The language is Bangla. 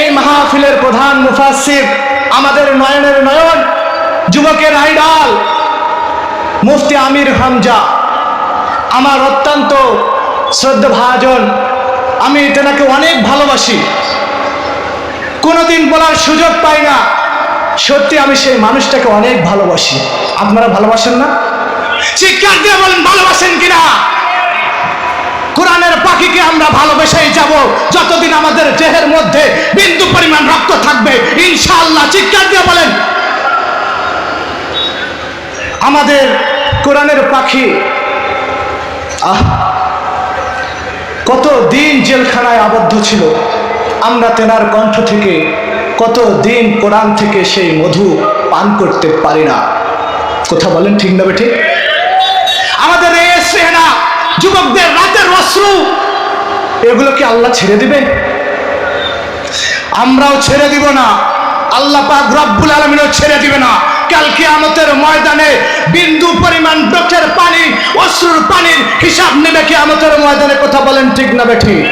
এই মাহফিলের প্রধান মুফাসির আমাদের নয়নের নয়ন, যুবকের আইডাল, মুফতি আমির হামজা, আমার অত্যন্ত শ্রদ্ধা ভাজন আমি তেনাকে অনেক ভালোবাসি। কোনোদিন বলার সুযোগ পাই না, সত্যি আমি সেই মানুষটাকে অনেক ভালোবাসি। আপনারা ভালোবাসেন না? দিয়ে বলেন, ভালোবাসেন কিনা? কোরআনের পাখিকে আমরা ভালোবেসেই যাব, যতদিন আমাদের দেহের মধ্যে ইনশাআল্লাহ চিৎকার দিয়ে বলেন। আমাদের কোরআনের পাখি, আহ, কত দিন জেলখানায় আবদ্ধ ছিল। আমরা তেনার কণ্ঠ থেকে কত দিন কোরআন থেকে সেই মধু পান করতে পারি না। কথা বলেন ঠিক না বেঠিক আমাদের এই যুবকদের রাতের অশ্রু এগুলো কি আল্লাহ ছেড়ে দিবে আমরাও ছেড়ে দিব না। আল্লাহ পাক রব্বুল আলমিনও ছেড়ে দিবে না। কাল কিয়ামতের ময়দানে বিন্দু পরিমাণ চোখের পানি, অশ্রুর পানির হিসাব নেবে কিয়ামতের ময়দানে, কথা বলেন ঠিক না বেঠিক